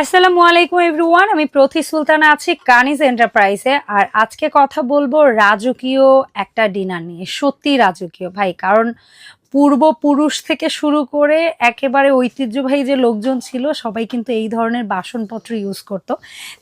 আসসালামু আলাইকুম, এভরিওয়ান। আমি প্রতি সুলতানা আছি কানিজ এন্টারপ্রাইজে। আর আজকে কথা বলব রাজকীয় একটা ডিনার নিয়ে। সত্যি রাজকীয়, ভাই। কারণ পূর্বপুরুষ থেকে শুরু করে একেবারে ঐতিহ্যবাহী যে লোকজন ছিল, সবাই কিন্তু এই ধরনের বাসনপত্র ইউজ করত,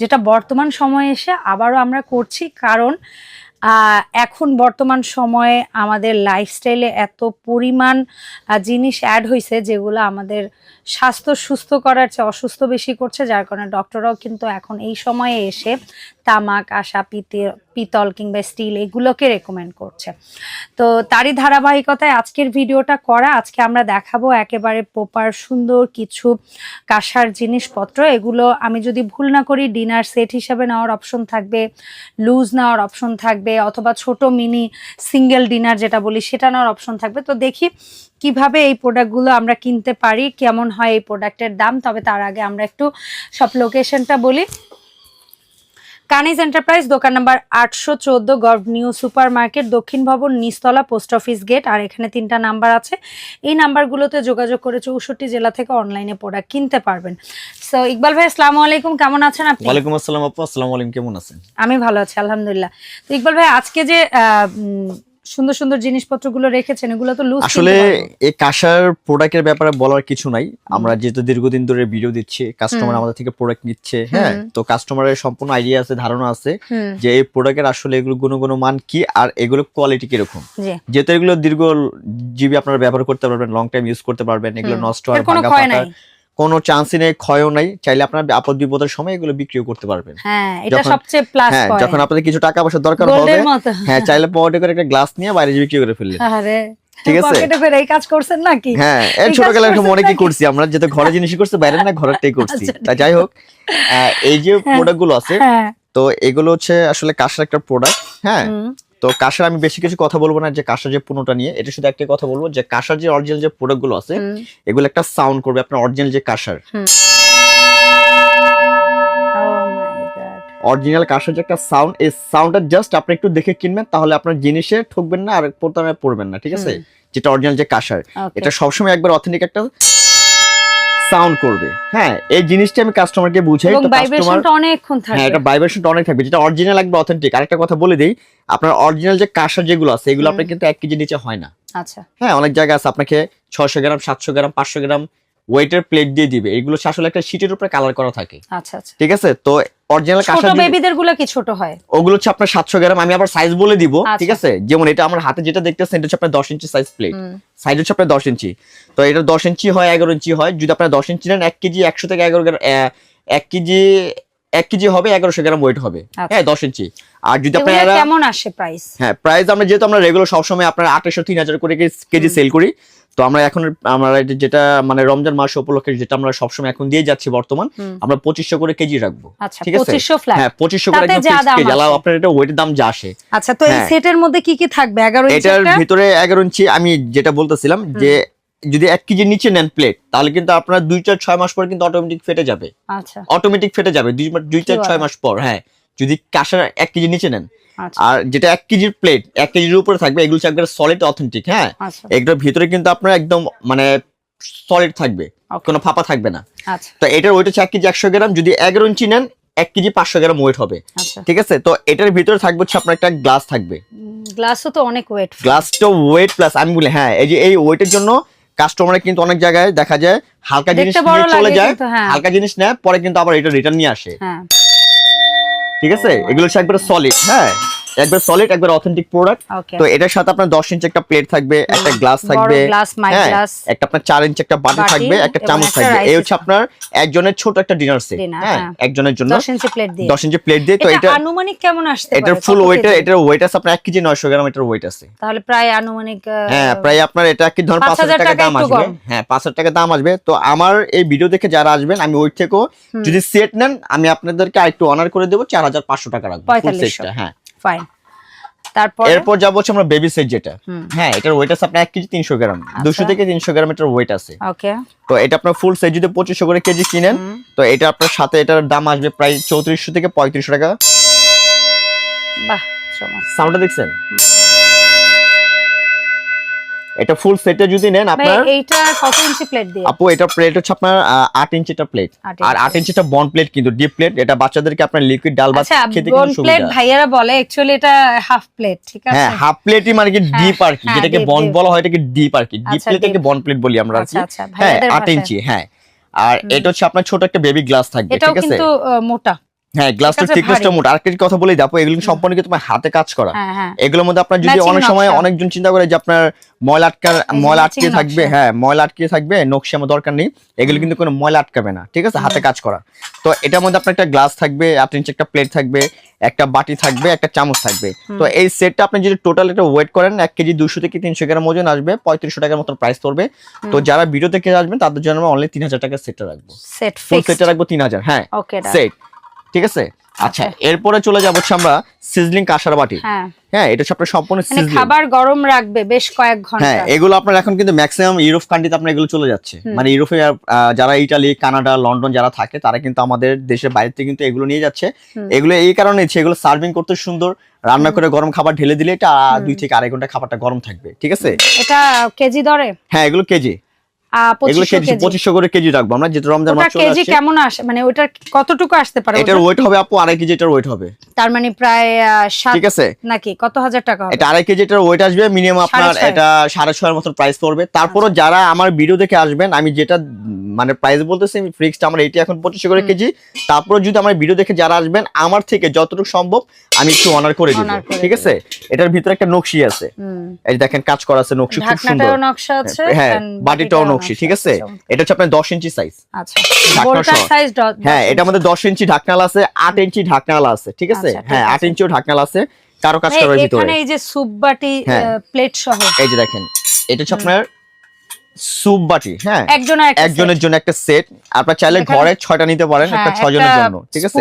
যেটা বর্তমান সময়ে এসে আবারও আমরা করছি। কারণ এখন বর্তমান সময়ে আমাদের লাইফস্টাইলে এত পরিমাণ জিনিস অ্যাড হয়েছে যেগুলো আমাদের স্বাস্থ্য সুস্থ করার চেয়ে অসুস্থ বেশি করছে, যার কারণে ডক্টররাও কিন্তু এখন এই সময়ে এসে তামাক, আশা, পিতে পিতল কিংবা স্টিল এগুলোকে রেকমেন্ড করছে। তো তারই ধারাবাহিকতায় আজকের ভিডিওটা করা। আজকে আমরা দেখাবো একেবারে প্রপার সুন্দর কিছু কাঁসার জিনিসপত্র। এগুলো আমি যদি ভুল না করি ডিনার সেট হিসাবে নেওয়ার অপশন থাকবে লুজ নেওয়ার অপশন থাকবে, অথবা ছোট মিনি সিঙ্গেল ডিনার যেটা বলি, সেটা নেওয়ার অপশন থাকবে। তো দেখি কীভাবে এই প্রোডাক্টগুলো আমরা কিনতে পারি, কেমন হয় এই প্রোডাক্টের দাম। তবে তার আগে আমরা একটু সব লোকেশনটা বলি। কানিজ এন্টারপ্রাইজ দোকান নাম্বার আটশো চোদ্দ গর্ভ নিউ সুপার মার্কেট দক্ষিণ ভবন নিস্তলা পোস্ট অফিস গেট আর এখানে তিনটা নাম্বার আছে। এই নাম্বারগুলোতে যোগাযোগ করে চৌষট্টি জেলা থেকে অনলাইনে প্রোডাক্ট কিনতে পারবেন। সো ইকবাল ভাই আসসালামু আলাইকুম। কেমন আছেন আপনি? ওয়ালাইকুম আসসালাম আপু। আসসালামু আলাইকুম। কেমন আছেন? আমি ভালো আছি আলহামদুলিল্লাহ। তো ইকবাল ভাই আজকে যে সুন্দর সুন্দর জিনিসপত্রগুলো রেখেছেন এগুলো তো লুজ আসলে এই কাঁসার প্রোডাক্টের ব্যাপারে বলার কিছু নাই। আমরা যেহেতু দীর্ঘদিন ধরে ভিডিও দিচ্ছি কাস্টমার আমাদের থেকে প্রোডাক্ট নিচ্ছে হ্যাঁ। তো কাস্টমারের সম্পূর্ণ আইডিয়া আছে ধারণা আছে যে এই প্রোডাক্টের আসলে এগুলো গুণগত মান কি আর এগুলো কোয়ালিটি কীরকম। যেহেতু এগুলো দীর্ঘ জিবি আপনারা ব্যবহার করতে পারবেন লং টাইম ইউজ করতে পারবেন এগুলো নষ্ট হওয়ার ভাঙা কোনো চান্সই নেই ক্ষয়ও নাই চাইলে আপনার আপদ বিপদের সময় এগুলো বিক্রিও করতে পারবেন। হ্যাঁ এটা যখন- সবচেয়ে প্লাস হ্যাঁ যখন আপনাদের কিছু টাকা পয়সা দরকার হবে হ্যাঁ চাইলে পকেটে করে একটা গ্লাস নিয়ে বাইরে বিক্রি করে ফেললেন। আরে ঠিক আছে? পকেটে করে এই কাজ করছেন নাকি? হ্যাঁ এই ছোটবেলায় মনে কি করছি আমরা যেটা ঘরে জিনিস করছি বাইরে না ঘরেরটাই করছি। আচ্ছা, তা যাই হোক এই যে হ্যাঁ। প্রোডাক্টগুলো আছে হ্যাঁ। তো এগুলো হচ্ছে আসলে একটা প্রোডাক্ট হ্যাঁ? তো কাঁসার আমি বেশি কিছু কথা বলব না যে কাঁসার যে পণ্যটা নিয়ে এটা শুধু একটা কথা বলব যে কাঁসার যে অরিজিনাল যে প্রোডাক্টগুলো আছে এগুলো একটা সাউন্ড করবে আপনার অরিজিনাল যে my অরিজিনাল কাঁসার যে একটা সাউন্ড এই সাউন্ডটা জাস্ট আপনি একটু দেখে কিনবেন তাহলে আপনার জিনিসে ঠকবেন না আর প্রতারণায় পড়বেন না ঠিক আছে? যেটা অরিজিনাল যে কাঁসার। Okay. এটা সবসময় একবার অথেন্টিক একটা সাউন্ড করবে। হ্যাঁ এই জিনিসটা আমি কাস্টমারকে বুঝাই তো ভাইব্রেশনটা অনেকক্ষণ হ্যাঁ এটা ভাইব্রেশনটা অনেক থাকবে। যেটা অরিজিনাল লাগবে অথেন্টিক আরেকটা কথা বলে দেই আপনার অরিজিনাল যে কাশা যেগুলো আছে এগুলো আপনি আপনার কিন্তু এক কেজি নিচে হয় না। আচ্ছা। হ্যাঁ অনেক জায়গা আছে আপনাকে ছয়শো গ্রাম সাতশো গ্রাম পাঁচশো গ্রাম ওয়েটার প্লেট দিয়ে দিবে। এগুলো আসলে একটা শীটের উপরে কালার করা থাকে। আচ্ছা আচ্ছা। ঠিক আছে? তো অরিজিনাল ছোট বেবিদেরগুলো কি ছোট হয়? ওগুলো হচ্ছে আপনার সাতশো গ্রাম। আমি আবার সাইজ বলে দিব আচ্ছা। ঠিক আছে? যেমন এটা আমার হাতে যেটা দেখতেছেন এটা হচ্ছে আপনার দশ ইঞ্চি সাইজ প্লেট সাইজ হচ্ছে আপনার দশ ইঞ্চি। তো এটা দশ ইঞ্চি হয় এগারো ইঞ্চি হয়। যদি আপনার দশ ইঞ্চি নেন এক কেজি একশো থেকে এগারো গ্রাম আহ, এক কেজি এক কেজি হবে এগারোশো গ্রাম ওয়েট হবে। আচ্ছা। হ্যাঁ দশ ইঞ্চি। আর যদি আপনারা কেমন আসে প্রাইস হ্যাঁ প্রাইস আমরা যেহেতু আমরা রেগুলার সবসময় আপনার আঠাশশো তিন হাজার করে কেজি সেল করি তো আমরা এখন আমরা যেটা মানে রমজান মাস উপলক্ষে যেটা আমরা সবসময় এখন দিয়ে যাচ্ছি বর্তমান আমরা পঁচিশশো করে কেজি রাখব। আচ্ছা ঠিক আছে? হ্যাঁ পঁচিশশো করে। আপনার এটা ওয়েটের দাম যা আসে। আচ্ছা তো এই হ্যাঁ। সেটের মধ্যে কি কি থাকবে? এগারো এটার ভিতরে এগারো ইঞ্চি আমি যেটা বলতেছিলাম যে যদি এক কেজি নিচে নেন প্লেট তাহলে কিন্তু আপনার দুই চার ছয় মাস পর কিন্তু অটোমেটিক ফেটে যাবে। আচ্ছা। অটোমেটিক ফেটে যাবে। দুই চার ছয় মাস পর হ্যাঁ। যদি কাঁসার এক কেজি নিচে নেন। আচ্ছা। আর যেটা এক কেজির প্লেট এক কেজির উপরে থাকবে এগুলো একবার সলিড অথেন্টিক হ্যাঁ? আচ্ছা। এগুলোর ভিতরে কিন্তু আপনার একদম মানে সলিড থাকবে কোনো ফাঁপা থাকবে না। আচ্ছা। তো এটার ওয়েট হচ্ছে এক কেজি একশো গ্রাম যদি এগারো ইঞ্চি নেন এক কেজি পাঁচশো গ্রাম ওয়েট হবে। ঠিক আছে? তো এটার ভিতরে থাকবে হচ্ছে আপনার একটা গ্লাস থাকবে। গ্লাসও তো অনেক ওয়েট গ্লাসটা ওয়েট প্লাস আমি বলি হ্যাঁ এই যে এই ওয়েটের জন্য কাস্টমার কিন্তু অনেক জায়গায় দেখা যায় হালকা জিনিস চলে যায় হ্যাঁ। হালকা জিনিস নেয় পরে কিন্তু আবার এটা রিটার্ন নিয়ে আসে। হ্যাঁ। ঠিক আছে? এগুলো হচ্ছে একবার সলিড হ্যাঁ? একবার সলিড একবার অথেন্টিক প্রোডাক্ট তো এটার সাথে আপনার দশ ইঞ্চি একটা প্লেট থাকবে একটা গ্লাস থাকবে। হ্যাঁ, একটা আপনার চার ইঞ্চি একটা বাটি থাকবে একটা চামচ থাকবে। এই হচ্ছে আপনার একজনের ছোট একটা ডিনার সেট হ্যাঁ হ্যাঁ। একজনের জন্য দশ ইঞ্চি প্লেট দিয়ে। দশ ইঞ্চি প্লেট দিয়ে তো এটা আনুমানিক কেমন আসতে এটার? ফুল ওয়েট এটার ওয়েট আছে আপনার এক কেজি নয়শো গ্রাম এটার ওয়েট আছে। তাহলে প্রায় আনুমানিক হ্যাঁ প্রায় আপনার এটা কি ধরুন পাঁচ পাঁচ হাজার হাজার টাকা টাকা দাম আসবে। হ্যাঁ পাঁচ হাজার টাকা দাম আসবে। তো আমার এই ভিডিও দেখে যারা আসবেন আমি ওই থেকেও যদি সেট নেন আমি আপনাদেরকে আরেকটু অনার করে দেবো চার হাজার পাঁচশো টাকা রাখব ফুল 4500 সেটটা হ্যাঁ। ফাইন তারপর? এরপর যাব হচ্ছে আমরা বেবি সেট যেটা। হ্যাঁ এটার ওয়েট আছে আপনার 1 কেজি তিনশো গ্রাম। 200 থেকে তিনশো গ্রাম এটার ওয়েট আছে। ওকে তো এটা আপনার ফুল সেট যদি 2500 করে কেজি কিনেন তো এটা আপনার সাথে এটার দাম আসবে প্রায় চৌত্রিশশো থেকে পঁয়ত্রিশশো টাকা। বাহ সমস্যা সাউন্ডটা দেখছেন? এটা ফুল সেটে যদি নেন আপনার এইটা কত ইঞ্চি প্লেট দিয়ে? আপু এটা প্লেট হচ্ছে আপনার আহ, আট ইঞ্চিটা প্লেট আর ইঞ্চি। আট ইঞ্চিটা বন প্লেট কিন্তু ডিপ প্লেট এটা বাচ্চাদেরকে আপনার লিকুইড ডাল ভাত আচ্ছা খেতে বোন কিন্তু প্লেট সুবিধা। ভাইয়ারা বলে অ্যাকচুয়ালি এটা হাফ প্লেট ঠিক আছে? হ্যাঁ হাফ প্লেটই মানে কি ডিপ আর কি হ্যাঁ, যেটাকে বন বলা হয় এটাকে ডিপ আর কি। ডিপ প্লেটকে বন প্লেট বলি আমরা আর কি। আচ্ছা আচ্ছা হ্যাঁ ভাইয়াদের আট ইঞ্চি হ্যাঁ। আর এটা হচ্ছে আপনার ছোট একটা বেবি গ্লাস থাকবে ঠিক আছে? কিন্তু মোটা। হ্যাঁ গ্লাসটা থিকনেসটা। মোটা। আরেকটা কথা বলে যাব এগুলো সম্পূর্ণ কি তোমার হাতে কাজ করা। হ্যাঁ হ্যাঁ। এগুলোর মধ্যে আপনার যদি অনেক সময় অনেকজন চিন্তা করে যে আপনার ময়লা আটকার ময়লা আটকে থাকবে হ্যাঁ ময়লা আটকে থাকবে নকশি আমার দরকার নেই। এগুলো কিন্তু কোনো ময়লা আটকাবে না ঠিক আছে? হাতে কাজ করা। তো এটার মধ্যে আপনার একটা গ্লাস থাকবে আট ইঞ্চি একটা প্লেট থাকবে একটা বাটি থাকবে একটা চামচ থাকবে। তো এই সেটটা আপনি যদি টোটাল এটা ওয়েট করেন এক কেজি দুশো থেকে তিনশো গ্রাম ওজন আসবে পঁয়ত্রিশশো টাকার মতো প্রাইস পড়বে। তো যারা ভিডিও থেকে আসবেন তাদের জন্য আমরা অনলি তিন হাজার টাকা সেটটা রাখব। সেট সেটটা রাখব তিন হাজার হ্যাঁ। সেট ঠিক আছে? আচ্ছা। এরপরে চলে যাব আমরা সিজলিং কাঁসার বাটি। হ্যাঁ। হ্যাঁ এটা আপনার সম্পূর্ণ মানে খাবার গরম রাখবে বেশ কয়েক ঘণ্টা। হ্যাঁ এগুলো আপনার এখন কিন্তু ম্যাক্সিমাম ইউরোপ কান্ট্রিতে আপনার এগুলো চলে যাচ্ছে। মানে ইউরোপে যারা ইটালি কানাডা লন্ডন যারা থাকে তারা কিন্তু আমাদের দেশের বাইরে থেকে কিন্তু এগুলো নিয়ে যাচ্ছে। এগুলো এই কারণে এগুলো সার্ভিং করতে সুন্দর। রান্না করে গরম খাবার ঢেলে দিলে এটা দুই থেকে আড়াই ঘণ্টা খাবারটা গরম থাকবে। ঠিক আছে? এটা কেজি দরে? হ্যাঁ এগুলো কেজি। আহ, এগুলো 2500 কেজি কেজি। পঁচিশশো করে কেজি রাখব। আমরা যেটা রমজান মাস কেজি কেমন আসে? মানে ওটার কতটুকু আসতে পারে? এটার ওয়েট হবে আপু আড়াই কেজি এটার ওয়েট হবে। তার মানে প্রায় ঠিক আছে? নাকি? কত হাজার টাকা এটা আড়াই কেজি এটার ওয়েট আসবে মিনিমাম আপনার এটা সাড়ে ছয়ের মতো প্রাইস পড়বে। তারপরও যারা আমার ভিডিও দেখে আসবেন আমি যেটা মানে প্রাইস বলতেছি ফিক্সড আমার এটি এখন পঁচিশশো করে কেজি। তারপর যদি আমার ভিডিও দেখে যারা আসবেন আমার থেকে যতটুকু সম্ভব আমি একটু অনার করে দিব। ঠিক আছে? এটার ভিতরে একটা নকশি আছে। এই দেখেন কাজ করা আছে নকশি খুব সুন্দর। নকশা হ্যাঁ বাটিটাও নকশি ঠিক আছে? এটা হচ্ছে আপনার দশ ইঞ্চি সাইজ আচ্ছা। সাইজ হ্যাঁ এটা আমাদের দশ ইঞ্চি ঢাকনাল আছে আট ইঞ্চি ঢাকনাল আছে ঠিক আছে? আচ্ছা, হ্যাঁ আট ইঞ্চিও ঢাকনাল আছে কারও কাজ করার ভিতরে। এই যে সুপ বাটি হ্যাঁ। প্লেট সহ। এই যে দেখেন এটা হচ্ছে আপনার স্যুপ বাটি হ্যাঁ? একটা একজনের জন্য একটা সেট আপনার চাইলে ঘরে ছয়টা নিতে পারেন একটা হ্যাঁ, ছয়জনের জন্য ঠিক আছে?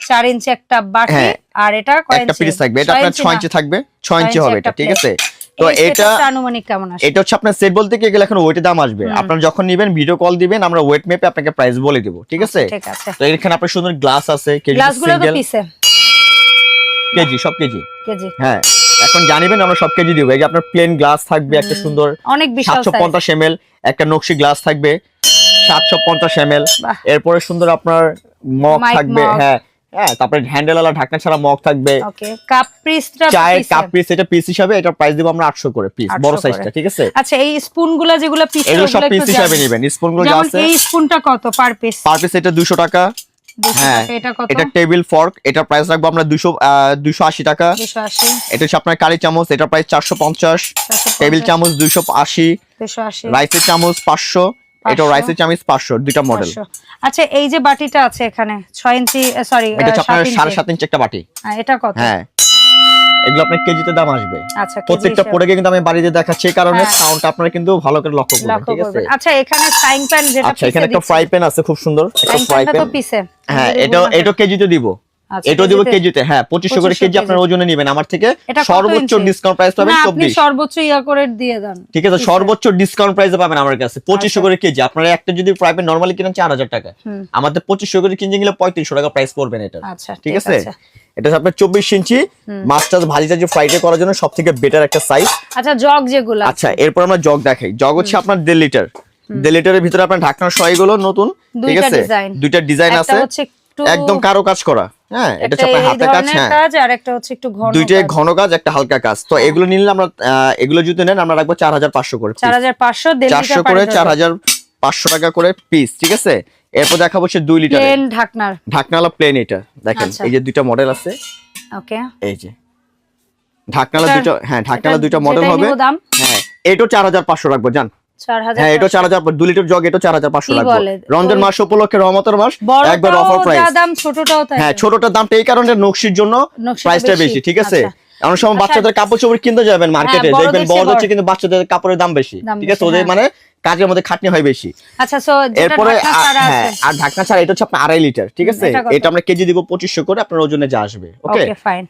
চার ইঞ্চি একটা বাটি হ্যাঁ, আর এটা একটা পিস থাকবে এটা আপনার ছয় ইঞ্চি থাকবে ছয় ইঞ্চি হবে এটা ঠিক আছে? তো এটা আনুমানিক কেমন আসে? এটা হচ্ছে আপনার সেট বলতে কি এখন ওয়েটের দাম আসবে। আপনারা যখন নেবেন ভিডিও কল দিবেন আমরা ওয়েট মেপে আপনাকে প্রাইস বলে দিব ঠিক আছে? তো এখানে আপনার সুন্দর গ্লাস আছে কেজি সিঙ্গেল পিসে কেজি সব কেজি। কেজি। হ্যাঁ এখন জানিবেন আমরা সব কেজি দিব। এই যে আপনার প্লেন গ্লাস থাকবে একটা সুন্দর অনেক বিশাল সাতশো size। পঞ্চাশ এম একটা নকশি গ্লাস থাকবে সাতশো পঞ্চাশ এম বাহ। এরপরে সুন্দর আপনার মগ থাকবে হ্যাঁ হ্যাঁ তারপরে হ্যান্ডেল ওয়ালা ঢাকনা ছাড়া মগ থাকবে। ওকে কাপ পিসটা চায়ের কাপ পিস এটা পিস হিসাবে এটা প্রাইস দিব আমরা আটশো করে পিস বড়। সাইজটা ঠিক আছে? আচ্ছা এই স্পুনগুলা যেগুলো পিস এগুলো সব পিস হিসাবে নেবেন। স্পুনগুলো যা আছে। এই স্পুনটা কত পার পিস পার পিস এটা দুশো টাকা। হ্যাঁ এটা টেবিল ফর্ক এটা প্রাইস রাখব আমরা দুশো দুশো আশি টাকা। এটা হচ্ছে আপনার কারি চামচ এটা প্রাইস চারশো পঞ্চাশ। টেবিল চামচ দুশো আশি। রাইসের চামচ পাঁচশো। এটা রাইসের চামচ পাঁচশো দুইটা মডেল। আচ্ছা এই যে বাটিটা আছে এখানে ছয় ইঞ্চি সরি এটা আপনার সাড়ে সাত ইঞ্চি একটা বাটি। এটা কত? হ্যাঁ। এগুলো আপনার কেজিতে দাম আসবে। আচ্ছা প্রত্যেকটা। প্রোডাক্টে কিন্তু আমি বাড়িতে দেখাচ্ছি এই কারণে সাউন্ড সাউন্ডটা আপনারা কিন্তু ভালো করে লক্ষ্য করবেন ঠিক আছে? আচ্ছা এখানে ফ্রাইং প্যান যেটা আচ্ছা এখানে একটা ফ্রাই প্যান আছে খুব সুন্দর। একটা ফ্রাই প্যান হ্যাঁ এটা এটা কেজিতে দিব। আচ্ছা, এটাও দিব কেজিতে? হ্যাঁ পঁচিশশো করে কেজি আপনার ওজনে নেবেন। আমার থেকে সর্বোচ্চ ডিসকাউন্ট প্রাইস পাবেন না আপনি চব্বিশ। সর্বোচ্চ ইয়া করে দিয়ে দেন। ঠিক আছে সর্বোচ্চ ডিসকাউন্ট প্রাইসে পাবেন আমার কাছে পঁচিশশো আচ্ছা। করে কেজি। আপনারা একটা যদি নর্মালি কিনেন চার হাজার টাকা। আমাদের পঁচিশশো করে কিনতে গেলে পঁয়ত্রিশশো টাকা প্রাইস পড়বেন এটা। আচ্ছা ঠিক আছে? এটা আপনার চব্বিশ ইঞ্চি মাছটা ভাজিটা যে ফ্রাইডে করার জন্য সব থেকে বেটার একটা সাইজ আচ্ছা জগ যেগুলো আচ্ছা এরপর আমরা জগ দেখাই। জগ হচ্ছে আপনার দেড় লিটার দেড় লিটারের ভিতরে আপনার ঢাকনার সয়গুলো নতুন ঠিক আছে? দুইটা ডিজাইন আছে। একদম কারও কাজ করা। হ্যাঁ এটা এই হাতে কাজ হ্যাঁ। আর একটা হচ্ছে একটু ঘন দুইটাই ঘন কাজ একটা হালকা কাজ। তো এগুলো নিলে আমরা এগুলো যদি নেন আমরা রাখব চার হাজার পাঁচশো করে চার হাজার পাঁচশো দেড় চারশো লিটার করে চার হাজার পাঁচশো টাকা করে পিস ঠিক আছে? এরপর দেখাবো সে দুই লিটার প্লেন ঢাকনার। ঢাকনালা প্লেন এটা। দেখেন আচ্ছা। এই যে দুইটা মডেল আছে। ওকে। এই যে। ঢাকনালা দুটো হ্যাঁ ঢাকনালা দুইটা মডেল হবে। হ্যাঁ এটাও চার হাজার পাঁচশো রাখব জান। হ্যাঁ এটা চার হাজার দু লিটার জগ এটা চার হাজার পাঁচশো কি রমজান মাস উপলক্ষে রহমতের মাস একবার অফার প্রাইস যা দাম ছোটটাও তাই। হ্যাঁ ছোটটার দামটা এই কারণে নকশির জন্য প্রাইসটা বেশি। বেশি ঠিক আছে? আচ্ছা। সময় আচ্ছা। বাচ্চাদের কাপড় চোপড় কিনতে যাবেন মার্কেটে হ্যাঁ, দেখবেন বড়। হচ্ছে কিন্তু বাচ্চাদের কাপড়ের দাম বেশি ঠিক আছে? ওদের। মানে কাজের মধ্যে খাটনি হয় বেশি। আচ্ছা এরপরে হ্যাঁ আর ঢাকনা ছাড়া এটা হচ্ছে আপনার আড়াই লিটার ঠিক আছে? এটা আমরা কেজি দিব পঁচিশশো করে আপনার ওজনে যা আসবে ওকে ফাইন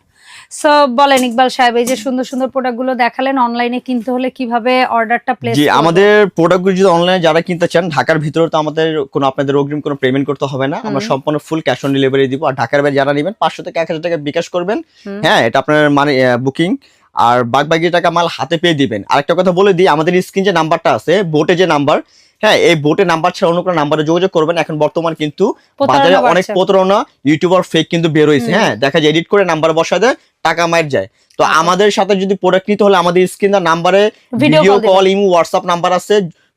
সো বলেন ইকবাল সাহেব এই যে সুন্দর সুন্দর প্রোডাক্টগুলো দেখালেন অনলাইনে কিনতে হলে কীভাবে অর্ডারটা প্লেস জি আমাদের প্রোডাক্টগুলো যদি অনলাইনে যারা কিনতে চান ঢাকার ভিতরে তো আমাদের কোনো আপনাদের অগ্রিম কোনো পেমেন্ট করতে হবে না। আমরা সম্পূর্ণ ফুল ক্যাশ অন ডেলিভারি দিব। আর ঢাকার বাইরে যারা নেবেন পাঁচশো থেকে এক হাজার টাকা বিকাশ করবেন। হ্যাঁ এটা আপনার মানে বুকিং আর বাকি টাকা মাল হাতে পেয়ে দিবেন। আরেকটা কথা বলে দিই আমাদের স্ক্রিন যে নাম্বারটা আছে বোটে যে নাম্বার হ্যাঁ এই বোটে নাম্বার ছাড়া অন্য কোনো নাম্বারে যোগাযোগ করবেন। এখন বর্তমান কিন্তু বাজারে অনেক প্রতারণা ইউটিউবার ফেক কিন্তু বের হয়েছে। হ্যাঁ দেখা যায় এডিট করে নাম্বার বসা দেয় টাকা মাইর যায়। তো আচ্ছা। আমাদের সাথে যদি প্রোডাক্ট নিতে হলে আমাদের স্ক্রিন নাম্বারে video call Imo WhatsApp number আছে।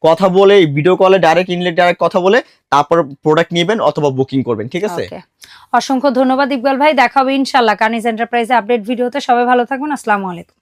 কথা বলে ভিডিও কলে ডাইরেক্ট ইনলে ডাইরেক্ট কথা বলে তারপর প্রোডাক্ট নেবেন অথবা বুকিং করবেন ঠিক আছে? অসংখ্য ধন্যবাদ ইকবাল ভাই। দেখা হবে ইনশাল্লাহ কানিজ এন্টারপ্রাইজে আপডেট ভিডিওতে সবাই ভালো থাকবেন। আসসালামু আলাইকুম।